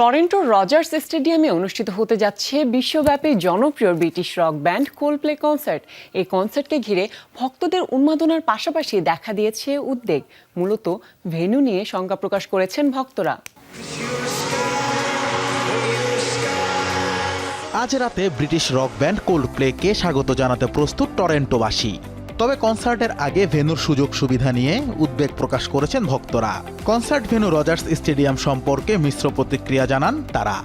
টরেন্টোর Rogers স্টেডিয়ামে অনুষ্ঠিত হতে যাচ্ছে বিশ্বব্যাপী জনপ্রিয় British rock band Coldplay concert. এই কনসার্টকে ঘিরে ভক্তদের উন্মাদনার পাশাপাশি দেখা দিয়েছে উদ্বেগ। মূলত ভেন্যু নিয়ে শঙ্কা প্রকাশ করেছেন ভক্তরা। আজ রাতে ব্রিটিশ রক ব্যান্ড কোল্ড প্লেকে স্বাগত জানাতে প্রস্তুত টরেন্টোবাসী। তবে কনসার্টের আগে ভেনুর সুযোগ সুবিধা নিয়ে উদ্বেগ প্রকাশ করেছেন ভক্তরা। কনসার্ট ভেনু রজার্স স্টেডিয়াম সম্পর্কে মিশ্র প্রতিক্রিয়া জানান তারা।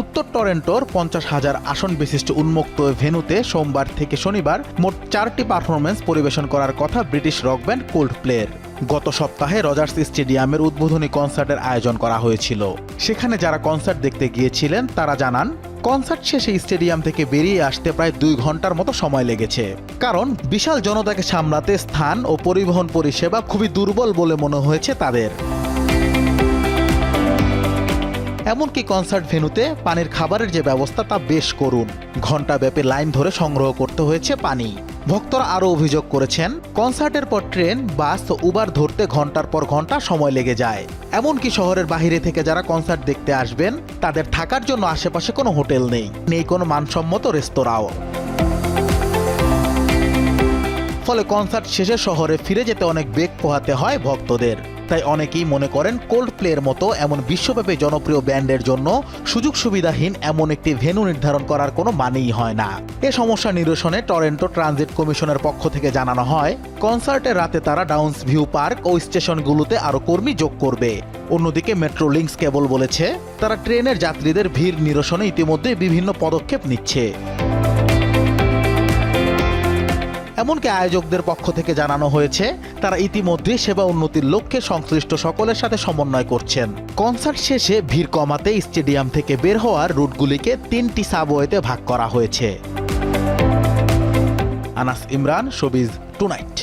উত্তর টরেন্টোর পঞ্চাশ হাজার আসন বিশিষ্ট উন্মুক্ত ভেন্যুতে সোমবার থেকে শনিবার মোট চারটি পারফরমেন্স পরিবেশন করার কথা ব্রিটিশ রক ব্যান্ড কোল্ড প্লের গত সপ্তাহে রজার্স স্টেডিয়ামের উদ্বোধনী কনসার্টের আয়োজন করা হয়েছিল। সেখানে যারা কনসার্ট দেখতে গিয়েছিলেন, তারা জানান, কনসার্ট শেষে স্টেডিয়াম থেকে বেরিয়ে আসতে প্রায় দুই ঘণ্টার মতো সময় লেগেছে। কারণ বিশাল জনতাকে সামলাতে স্থান ও পরিবহন পরিষেবা খুবই দুর্বল বলে মনে হয়েছে তাদের। এমনকি কনসার্ট ভেনুতে পানির খাবারের যে ব্যবস্থা তা বেশ করুন। ঘণ্টা ব্যাপী লাইন ধরে সংগ্রহ করতে হয়েছে পানি। ভক্তরা আরও অভিযোগ করেছেন কনসার্টের পর ট্রেন, বাস উবার ধরতে ঘণ্টার পর ঘণ্টা সময় লেগে যায়। এমনকি শহরের বাইরে থেকে যারা কনসার্ট দেখতে আসবেন, তাদের থাকার জন্য আশেপাশে কোনো হোটেল নেই নেই কোনো মানসম্মত রেস্তোরাঁও। ফলে কনসার্ট শেষে শহরে ফিরে যেতে অনেক বেগ পোহাতে হয় ভক্তদের। তাই অনেকেই মনে করেন কোল্ড প্লের মতো এমন বিশ্বব্যাপী জনপ্রিয় ব্যান্ডের জন্য সুযোগ সুবিধাহীন এমন একটি ভেন্যু নির্ধারণ করার কোনো মানেই হয় না। এ সমস্যা নিরসনে টরেন্টো ট্রানজিট কমিশনের পক্ষ থেকে জানানো হয়, কনসার্টের রাতে তারা ডাউন্স ভিউ পার্ক ও স্টেশনগুলোতে আরও কর্মী যোগ করবে। অন্যদিকে মেট্রো লিঙ্কস কেবল বলেছে, তারা ট্রেনের যাত্রীদের ভিড় নিরসনে ইতিমধ্যে বিভিন্ন পদক্ষেপ নিচ্ছে। এমনকি আয়োজকদের পক্ষ থেকে জানানো হয়েছে, তারা ইতিমধ্যে সেবা উন্নতির লক্ষ্যে সংশ্লিষ্ট সকলের সাথে সমন্বয় করছেন। কনসার্ট শেষে ভিড় কমাতে স্টেডিয়াম থেকে বের হওয়ার রুটগুলিকে তিনটি সাবওয়েতে ভাগ করা হয়েছে। Anas Imran, showbiz tonight.